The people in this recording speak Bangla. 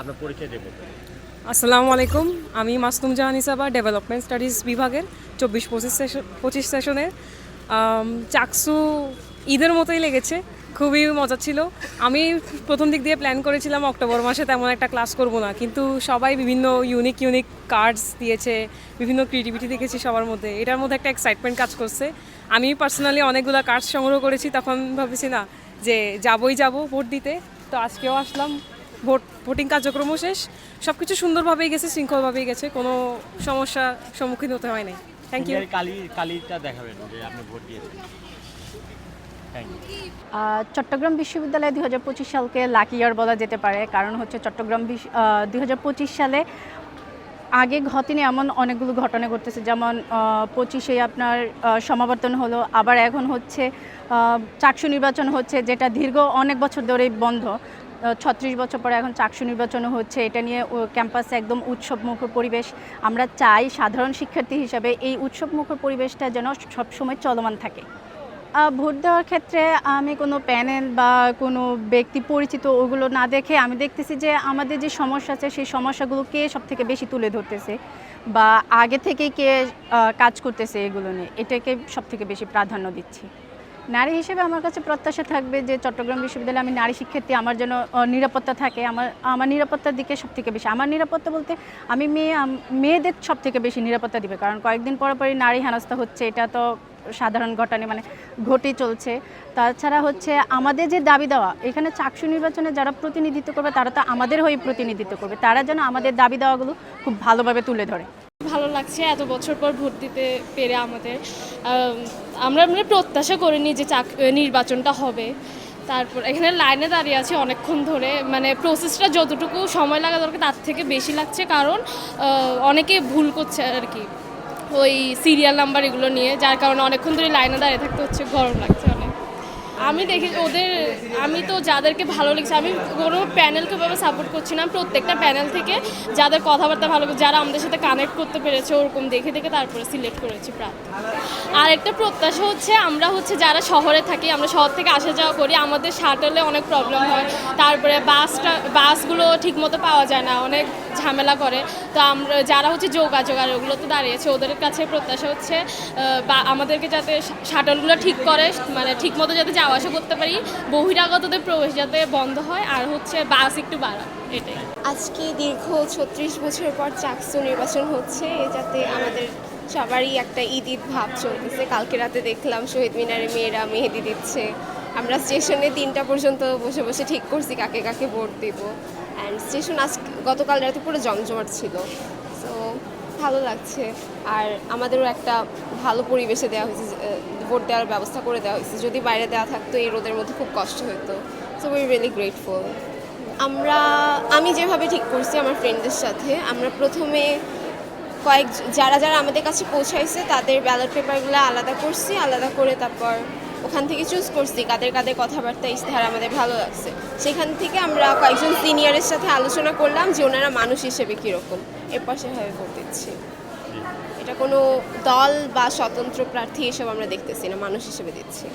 আপনার পরিচয় দেবো। আসসালামু আলাইকুম। আমি মাসতুম জাহান ইসাবা ডেভেলপমেন্ট স্টাডিজ বিভাগের চব্বিশ পঁচিশ সেশন পঁচিশ সেশনের চাকসু ঈদের মতোই লেগেছে, খুবই মজা ছিল। আমি প্রথম দিক দিয়ে প্ল্যান করেছিলাম অক্টোবর মাসে তেমন একটা ক্লাস করব না, কিন্তু সবাই বিভিন্ন ইউনিক ইউনিক কার্ডস দিয়েছে, বিভিন্ন ক্রিয়েটিভিটি দেখেছি সবার মধ্যে। এটার মধ্যে একটা এক্সাইটমেন্ট কাজ করছে। আমি পার্সোনালি অনেকগুলো কার্ডস সংগ্রহ করেছি, তখন ভাবছি না যে যাবই যাব ভোট দিতে। তো আজকেও আসলাম। ভোট ভোটিং কার্যক্রমও শেষ। সব কিছু সুন্দরভাবেই গেছে শৃঙ্খলভাবেই গেছে কোনো সমস্যার সম্মুখীন হতে হয় নাই। থ্যাংক ইউ কালি কালিটা দেখাবেন যে আপনি ভোট দিয়েছেন। চট্টগ্রাম বিশ্ববিদ্যালয়ে দুই হাজার পঁচিশ সালকে লাকি ইয়ার বলা যেতে পারে। কারণ হচ্ছে চট্টগ্রাম দুই হাজার পঁচিশ সালে আগে ঘটেনি এমন অনেকগুলো ঘটনা ঘটতেছে। যেমন পঁচিশে আপনার সমাবর্তন হলো আবার এখন হচ্ছে চাকসু নির্বাচন হচ্ছে যেটা দীর্ঘ অনেক বছর ধরেই বন্ধ। ছত্রিশ বছর পরে এখন চাকসু নির্বাচন হচ্ছে। এটা নিয়ে ক্যাম্পাসে একদম উৎসবমুখর পরিবেশ। আমরা চাই সাধারণ শিক্ষার্থী হিসাবে এই উৎসবমুখর পরিবেশটা যেন সবসময় চলমান থাকে। ভোট দেওয়ার ক্ষেত্রে আমি কোনো প্যানেল বা কোনো ব্যক্তি পরিচিত ওগুলো না দেখে আমি দেখতেছি যে আমাদের যে সমস্যা আছে, সেই সমস্যাগুলো কে সব থেকে বেশি তুলে ধরতেছে? বা আগে থেকেই কে কাজ করতেছে এগুলো নিয়ে? এটাকে সব থেকে বেশি প্রাধান্য দিচ্ছি। নারী হিসেবে আমার কাছে প্রত্যাশা থাকবে যে চট্টগ্রাম বিশ্ববিদ্যালয়ে আমি নারী শিক্ষার্থী আমার যেন নিরাপত্তা থাকে। আমার আমার নিরাপত্তার দিকে সব থেকে বেশি, আমার নিরাপত্তা বলতে আমি মেয়ে মেয়েদের সব থেকে বেশি নিরাপত্তা দিবে। কারণ কয়েকদিন পর পরই নারী হেনস্থা হচ্ছে, এটা তো সাধারণ ঘটনা মানে ঘটেই চলছে। তাছাড়া হচ্ছে আমাদের যে দাবি দেওয়া, এখানে চাকসু নির্বাচনে যারা প্রতিনিধিত্ব করবে, তারা তো আমাদের হয়ে প্রতিনিধিত্ব করবে। তারা যেন আমাদের দাবি দেওয়াগুলো খুব ভালোভাবে তুলে ধরে। ভালো লাগছে এত বছর পর ভোট দিতে পেরে আমাদের। আম, আমরা মানে প্রত্যাশা করিনি যে চাক নির্বাচনটা হবে। তারপর এখানে লাইনে দাঁড়িয়ে আছি অনেকক্ষণ ধরে। মানে প্রসেসটা যতটুকু সময় লাগা দরকার তার থেকে বেশি লাগছে। কারণ অনেকে ভুল করছে আর কি। ওই সিরিয়াল নাম্বার এগুলো নিয়ে যার কারণে অনেকক্ষণ ধরে লাইনে দাঁড়িয়ে থাকতে হচ্ছে গরম লাগছে। আমি দেখি ওদের, আমি তো যাদেরকে ভালো লেগেছে, আমি কোনো প্যানেলকে ভাবে সাপোর্ট করছি না। প্রত্যেকটা প্যানেল থেকে যাদের কথাবার্তা ভালো যারা আমাদের সাথে কানেক্ট করতে পেরেছে, ওরকম দেখে দেখে তারপরে সিলেক্ট করেছি প্রার্থী। আর একটা প্রত্যাশা হচ্ছে, আমরা হচ্ছে যারা শহরে থাকি, আমরা শহর থেকে আসা যাওয়া করি, আমাদের শাটলে অনেক প্রবলেম হয়। তারপরে বাসটা বাসগুলো ঠিকমতো পাওয়া যায় না, অনেক ঝামেলা করে। তো আমরা, যারা হচ্ছে যোগাযোগ আর ওগুলো তো দাঁড়িয়েছে, ওদের কাছে প্রত্যাশা হচ্ছে বা, আমাদেরকে যাতে শাটলগুলো ঠিক করে মানে ঠিকমতো যাতে যাওয়া আসা করতে পারি বহিরাগতদের প্রবেশ যাতে বন্ধ হয় আর হচ্ছে বাস একটু বাড়া এটাই। আজকে দীর্ঘ ছত্রিশ বছর পর চাকসু নির্বাচন হচ্ছে যাতে আমাদের সবারই একটা ঈদ ভাব চলতেছে। কালকে রাতে দেখলাম শহীদ মিনারে মেয়েরা মেহেদি দিচ্ছে। আমরা স্টেশনে তিনটা পর্যন্ত বসে বসে ঠিক করছি কাকে কাকে ভোট দিব। অ্যান্ড স্টেশন আজ, গতকাল রাতে পুরো জমজমাট ছিল। সো ভালো লাগছে। আর আমাদেরও একটা ভালো পরিবেশে দেওয়া হয়েছে ভোট দেওয়ার ব্যবস্থা করে দেওয়া হয়েছে। যদি বাইরে দেওয়া থাকতো, এই রোদের মধ্যে খুব কষ্ট হতো সো উই রিয়েলি গ্রেটফুল আমরা, আমি যেভাবে ঠিক করছি আমার ফ্রেন্ডদের সাথে, আমরা প্রথমে কয়েক, যারা যারা আমাদের কাছে পৌঁছাইছে, তাদের ব্যালট পেপারগুলো আলাদা করছি, আলাদা করে তারপর ওখান থেকে চুজ করছি কাদের কাদের কথাবার্তা, ইশতেহার আমাদের ভালো লাগছে। সেখান থেকে আমরা কয়েকজন সিনিয়রের সাথে আলোচনা করলাম যে ওনারা মানুষ হিসেবে কীরকম। এরপর সেভাবে ভোট দিচ্ছি। এটা কোনো দল বা স্বতন্ত্র প্রার্থী এসব আমরা দেখতেছি না মানুষ হিসেবে দিচ্ছি